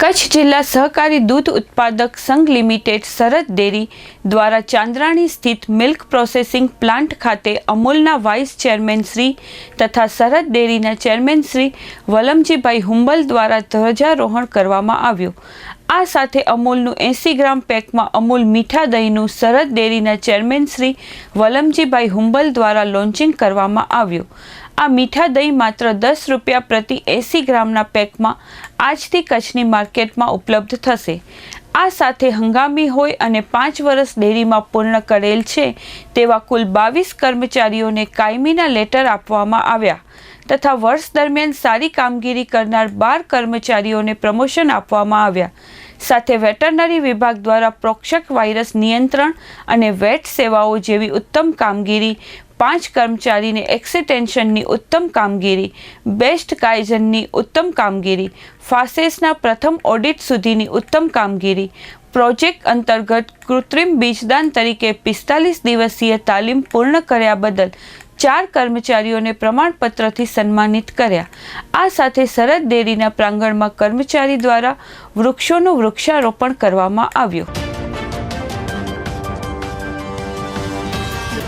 કચ્છ જિલ્લા સહકારી દૂધ ઉત્પાદક સંઘ લિમિટેડ સરહદ ડેરી દ્વારા ચાંદ્રાણી સ્થિત મિલ્ક પ્રોસેસિંગ પ્લાન્ટ ખાતે અમૂલના વાઇસ ચેરમેન શ્રી તથા સરહદ ડેરીના ચેરમેન શ્રી વલમજીભાઈ હુંબલ દ્વારા ધ્વજારોહણ કરવામાં આવ્યું. આ સાથે અમૂલનું એંસી ગ્રામ પેકમાં અમૂલ મીઠા દહીંનું સરહદ ડેરીના ચેરમેન શ્રી વલમજીભાઈ હુંબલ દ્વારા લોન્ચિંગ કરવામાં આવ્યું. આ મીઠા દહીં માત્ર દસ રૂપિયા પ્રતિ એંસી ગ્રામના પેકમાં આજથી કચ્છની માર્કેટમાં ઉપલબ્ધ થશે. આ સાથે હંગામી હોય અને પાંચ વર્ષ ડેરીમાં પૂર્ણ કરેલ છે તેવા કુલ બાવીસ કર્મચારીઓને કાયમીના લેટર આપવામાં આવ્યા. તથા વર્ષ દરમિયાન સારી કામગીરી કરનાર બાર કર્મચારીઓને પ્રમોશન આપવામાં આવ્યા. સાથે વેટરનરી વિભાગ દ્વારા પ્રોક્ષક વાયરસ નિયંત્રણ અને વેટ સેવાઓ જેવી ઉત્તમ કામગીરી પાંચ કર્મચારીને એક્સિટેન્શનની ઉત્તમ કામગીરી, બેસ્ટ કાયઝનની ઉત્તમ કામગીરી, ફાસેસના પ્રથમ ઓડિટ સુધીની ઉત્તમ કામગીરી, પ્રોજેક્ટ અંતર્ગત કૃત્રિમ બીજદાન તરીકે પિસ્તાલીસ દિવસીય તાલીમ પૂર્ણ કર્યા બદલ ચાર કર્મચારીઓને પ્રમાણપત્રથી સન્માનિત કર્યા. આ સાથે સરહદ ડેરીના પ્રાંગણમાં કર્મચારી દ્વારા વૃક્ષોનું વૃક્ષારોપણ કરવામાં આવ્યું.